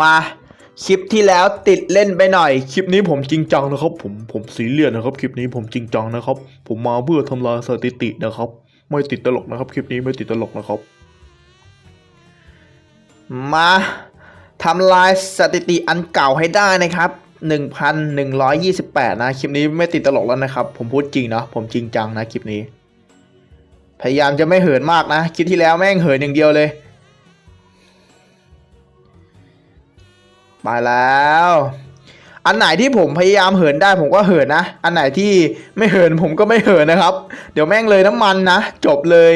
มาคลิปที่แล้วติดเล่นไปหน่อย คลิปนี้ผมจริงจังนะครับ ผมผมซีเรียสนะครับคลิปนี้ผมจริงจังนะครับ ผมมาเพื่อทำลายสถิตินะครับ ไม่ติดตลกนะครับ คลิปนี้ไม่ติดตลกนะครับ มาทำลายสถิติอันเก่าให้ได้นะครับ 1,128 นะคลิปนี้ไม่ติดตลกแล้วนะครับ ผมพูดจริงนะผมจริงจังนะคลิปนี้ พยายามจะไม่เหินมากนะ คลิปที่แล้วแม่งเหินอย่างเดียวเลย ไปแล้ว อันไหนที่ผมพยายามเหินได้ผมก็เหินนะ อันไหนที่ไม่เหินผมก็ไม่เหินนะครับ เดี๋ยวแม่งเลยน้ำมันนะ จบเลย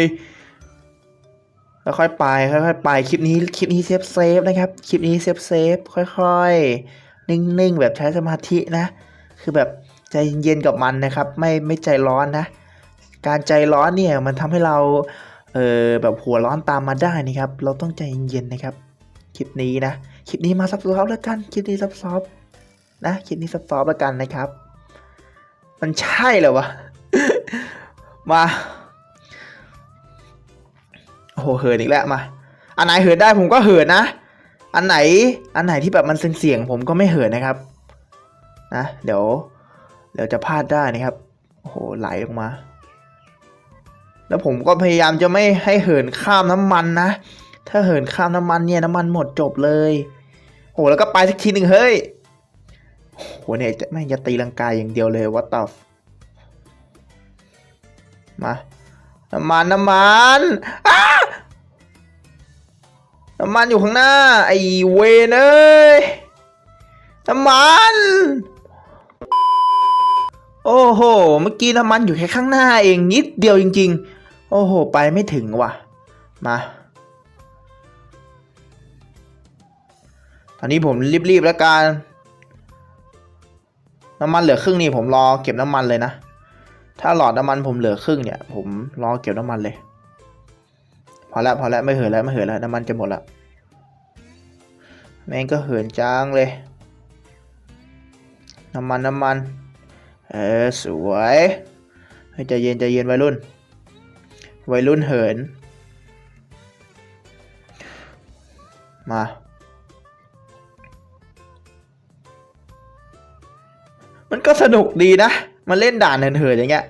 ค่อยๆไปค่อยๆไปคลิปนี้คลิปนี้เซฟเซฟนะครับคลิปนี้เซฟเซฟค่อยๆ นิ่งๆ แบบใช้สมาธินะ คือแบบใจเย็นๆกับมันนะครับ ไม่ไม่ใจร้อนนะ การใจร้อนเนี่ยมันทำให้เราเออแบบหัวร้อนตามมาได้นะครับ เราต้องใจเย็นๆนะครับ คลิปนี้นะ คลิปนี้มาซับซ้อฟแล้วกันคลิปนี้ซับซ้อฟนะคลิปนี้ซับซ้อฟแล้วกันนะครับ มันใช่เหรอวะมาโอ้โหเหินอีกแล้วมาอันไหนเหินได้ผมก็เหินนะ อันไหนอันไหนที่แบบมันเสี่ยงผมก็ไม่เหินนะครับนะเดี๋ยวเดี๋ยวจะพลาดได้นะครับโอ้โหไหลออกมา แล้วผมก็พยายามจะไม่ให้เหินข้ามน้ำมันนะถ้าเหินข้ามน้ำมันเนี่ยน้ำมันหมดจบเลย โอ้แล้วก็ไปสักทีหนึ่งเฮ้ยโอ้โหเนี่ยจะไม่จะตีลังกายอย่างเดียวเลยวัตต f มา น้ำมัน น้ำมันอ้าน้ำมันอยู่ข้างหน้า ไอเวนเอ้ย น้ำมัน โอ้โห เมื่อกี้น้ำมันอยู่แค่ข้างหน้าเองนิดเดียวจริง ๆ โอ้โห ไปไม่ถึงว่ะ มา ตอนนี้ผมรีบๆแล้วกันน้ำมันเหลือครึ่งนี่ผมรอเก็บน้ำมันเลยนะถ้าหลอดน้ำมันผมเหลือครึ่งเนี่ย ผมรอเก็บน้ำมันเลย พอแล้วพอแล้วไม่เหินแล้วไม่เหินแล้วน้ำมันจะหมดล้วแม่งก็เหินจังเลย น้ำมันน้ำมัน เออสวยให้ใจเย็นใจเย็นวัยรุ่น วัยรุ่นเหิน มา มันก็สนุกดีนะมาเล่นด่านเหินๆอย่างเงี้ย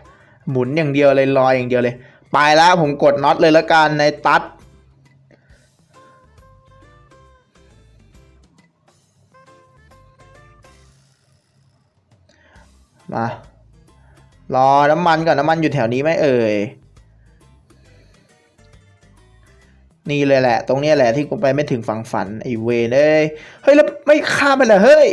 หมุนอย่างเดียวเลยลอยอย่างเดียวเลย ไปแล้วผมกดน็อตเลยละกันในตัดมารอน้ำมันก่อนน้ำมันอยู่แถวนี้ไหมเอ่ย นี่เลยแหละ ตรงนี้แหละที่กูไปไม่ถึงฝั่งฝันไอเวนเอ้ย เฮ้ย แล้วไม่ข้ามไปเหรอเฮ้ย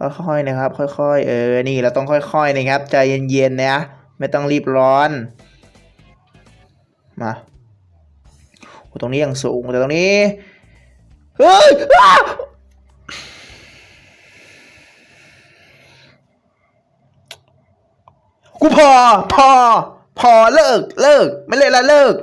ค่อยๆนะครับ ค่อยๆ เออ นี่เราต้องค่อยๆนะครับ ใจเย็นๆ นะ ไม่ต้องรีบร้อน มาโอ้ตรงนี้ยังสูงแต่ตรงนี้ เฮ้ยกูพอ พอ พอเลิก เลิก ไม่เล่นละเลิก